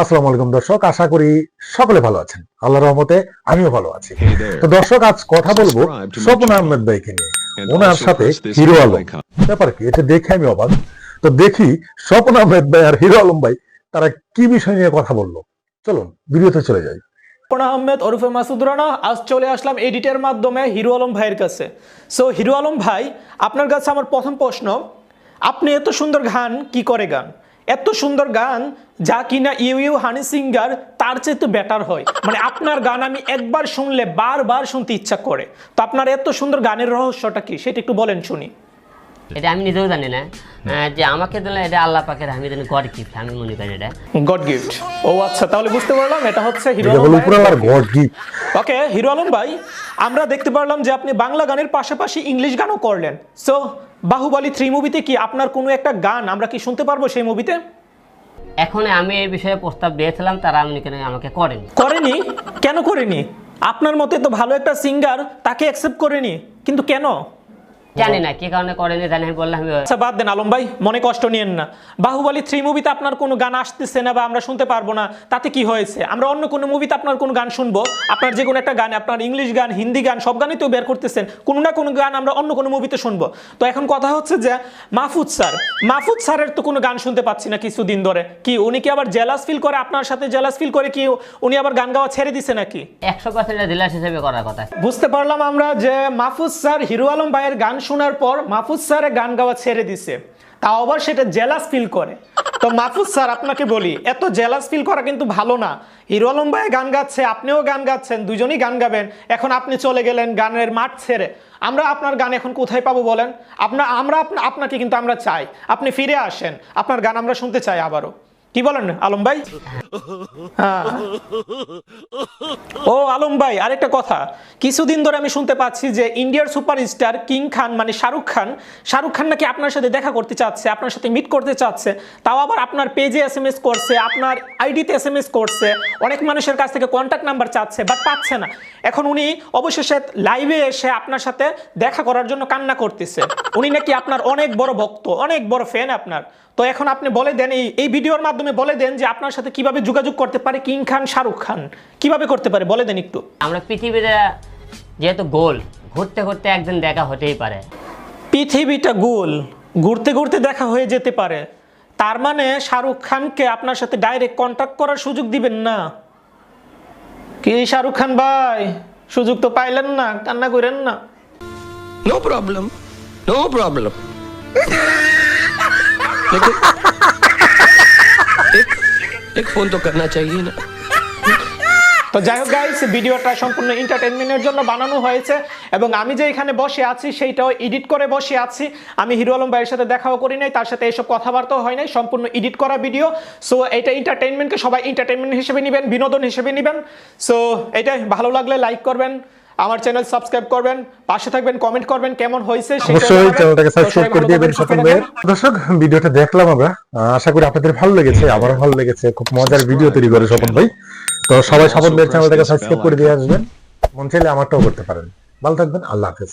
আসসালামু আলাইকুম দর্শক আশা করি সকলে ভালো আছেন। আল্লাহর রহমতে আমিও ভালো আছি। তো দর্শক আজ কথা বলব স্বপন আহমেদ ভাইকে নিয়ে। ওনার সাথে হিরো আলম। ব্যাপার কি? এটা দেখে আমি অবাক। তো দেখি স্বপন আহমেদ ভাই আর হিরো আলম ভাই তারা কি বিষয় নিয়ে কথা বলল? চলুন ভিডিওতে চলে যাই। স্বপন আহমেদ ওরফে মাসুদ রানা আজ চলে আসলাম এডিটের মাধ্যমে হিরো আলম ভাইয়ের কাছে। সো হিরো আলম ভাই আপনার কাছে আমার প্রথম প্রশ্ন আপনি এত সুন্দর গান কি করে গান? এত সুন্দর গান যা কিনা ইউ ইউ হানি সিঙ্গার তার চেয়ে তো বেটার হয়। মানে আপনার গান আমি একবার শুনলে বারবার শুনতে ইচ্ছা করে। তো আপনার এত সুন্দর গানের রহস্যটা কি? সেটা একটু বলেন শুনি। এটা আমি নিজেও জানি না। যে আমাকে দিলে এটা আল্লাহ পাকের আমি জানি গড গিফট আমি মনে করি এটা। গড গিফট ও আচ্ছা তাহলে বুঝতে পারলাম এটা হচ্ছে হিরো এটা Alam god gift okay hero Alam ভাই আমরা দেখতে পারলাম যে আপনি বাংলা গানের পাশাপাশি ইংলিশ গানও করলেন। সো বাহুবলী থ্রি মুভিতে কি আপনার কোনো একটা গান আমরা কি শুনতে পারব সেই মুভিতে এখন আমি এই বিষয়ে প্রস্তাব দিয়েছিলাম তারা আমি কেন আমাকে করেনি? করেনি? কেন করেনি? আপনার মতে তো ভালো একটা সিঙ্গার তাকে অ্যাকসেপ্ট করেনি। কিন্তু কেন? জানি না কি কারণে করেনি জানি আমি বললাম আচ্ছা বাদ দেন আলম ভাই মনে কষ্ট নিয়েন না। বাহুবলী থ্রি মুভিতে আপনার কোনো গান আসতেছে না বা আমরা শুনতে পারব না তাতে কি হয়েছে? আমরা অন্য কোনো মুভিতে আপনার কোনো গান শুনব? আপনার যে কোনো একটা গান আপনার ইংলিশ গান হিন্দি গান সব গানই তো বের করতেছেন কোনো না কোনো গান আমরা অন্য কোনো মুভিতে শুনব। তো এখন কথা হচ্ছে যে মাহফুজ স্যার মাহফুজ স্যারের তো কোনো গান শুনতে পাচ্ছি না কিছুদিন ধরে। কি উনি কি আবার জেলাস ফিল করে? আপনার সাথে জেলাস ফিল করে কি উনি আবার গান গাওয়া ছেড়ে দিছে নাকি? একশো পার্সেন্ট ডিলার হিসেবে করার কথা। বুঝতে পারলাম আমরা যে মাহফুজ স্যার হিরো আলম ভাইয়ের গান শোনার পর মাহফুজ স্যার গান গাওয়া ছেড়ে দিছে। তাও আবার সেটা জেলাস ফিল করে। তো মাহফুজ স্যার, আপনাকে বলি, এত জেলাস ফিল করা কিন্তু ভালো না। হিরো আলম ভাই গান গাচ্ছে, আপনিও গান গাচ্ছেন, দুজনই গান গাবেন। এখন আপনি চলে গেলেন গানের মাঠ ছেড়ে। আমরা আপনার গান এখন কোথায় পাবো বলেন? আপনার, আমরা আপনাকে কিন্তু আমরা চাই। আপনি ফিরে আসেন। আপনার গান আমরা শুনতে চাই আবারও। কি বলেন, আলম ভাই? হ্যাঁ। ও, আলম ভাই, আরেকটা কথা। কিছুদিন ধরে আমি শুনতে পাচ্ছি যে ইন্ডিয়ার সুপারস্টার কিং খান মানে শাহরুখ খান শাহরুখ খান নাকি আপনার সাথে দেখা করতে চাচ্ছে, আপনার সাথে মিট করতে চাচ্ছে, তাও আবার আপনার পেজে এস এম এস করছে, আপনার আইডিতে এস এম এস করছে, অনেক মানুষের কাছ থেকে কন্ট্যাক্ট নাম্বার চাচ্ছে বাট পাচ্ছে না। এখন উনি অবশেষে লাইভে এসে আপনার সাথে দেখা করার জন্য কান্না করতেছে। উনি নাকি আপনার অনেক বড় ভক্ত, অনেক বড় ফ্যান আপনার। তো এখন আপনি বলে দেন এই এই ভিডিওর মাধ্যমে বলে দেন যে আপনার সাথে কীভাবে যোগাযোগ করতে পারে কিং খান শাহরুখ খান। কীভাবে করতে পারে? বলে দেন একটু। আমরা পৃথিবীটা যেহেতু গোল ঘুরতে ঘুরতে একদিন দেখা হতেই পারে। পৃথিবীটা গোল ঘুরতে ঘুরতে দেখা হয়ে যেতে পারে। তার মানে শাহরুখ খানকে আপনার সাথে ডাইরেক্ট কন্ট্যাক্ট করার সুযোগ দিবেন না। কি শাহরুখ খান ভাই? সুযোগ তো পাইলেন না কান্না করেন না। নো প্রবলেম নো প্রবলেম लेकिन एक एक फोन तो करना चाहिए ना তো যাই হোক গাইস ভিডিওটা সম্পূর্ণ এন্টারটেনমেন্টের জন্য বানানো হয়েছে এবং আমি যে এখানে বসে আছি সেইটাও এডিট করে বসে আছি আমি হিরো আলম ভাইয়ের সাথে দেখাও করি নাই তার সাথে এইসব কথাবার্তাও হয় নাই সম্পূর্ণ এডিট করা ভিডিও সো এটা এন্টারটেনমেন্টকে সবাই এন্টারটেনমেন্ট হিসেবে নেবেন বিনোদন হিসেবে নেবেন সো এটাই ভালো লাগলে লাইক করবেন আমার চ্যানেল সাবস্ক্রাইব করবেন পাশে থাকবেন কমেন্ট করবেন কেমন হয়েছে সেটা অবশ্যই চ্যানেলটাকে সাবস্ক্রাইব করে দিবেন সকল ভাইয়ের দর্শক ভিডিওটা দেখলাম আমরা। আশা করি আপনাদের ভালো লেগেছে আমারও ভালো লেগেছে। খুব মজার ভিডিও তৈরি করে স্বপন ভাই। তো সবাই স্বপন ভাইয়ের চ্যানেলটাকে সাবস্ক্রাইব করে দিয়ে আসবেন। মন চাইলে আমারটাও করতে পারেন। ভালো থাকবেন আল্লাহ হাফেজ।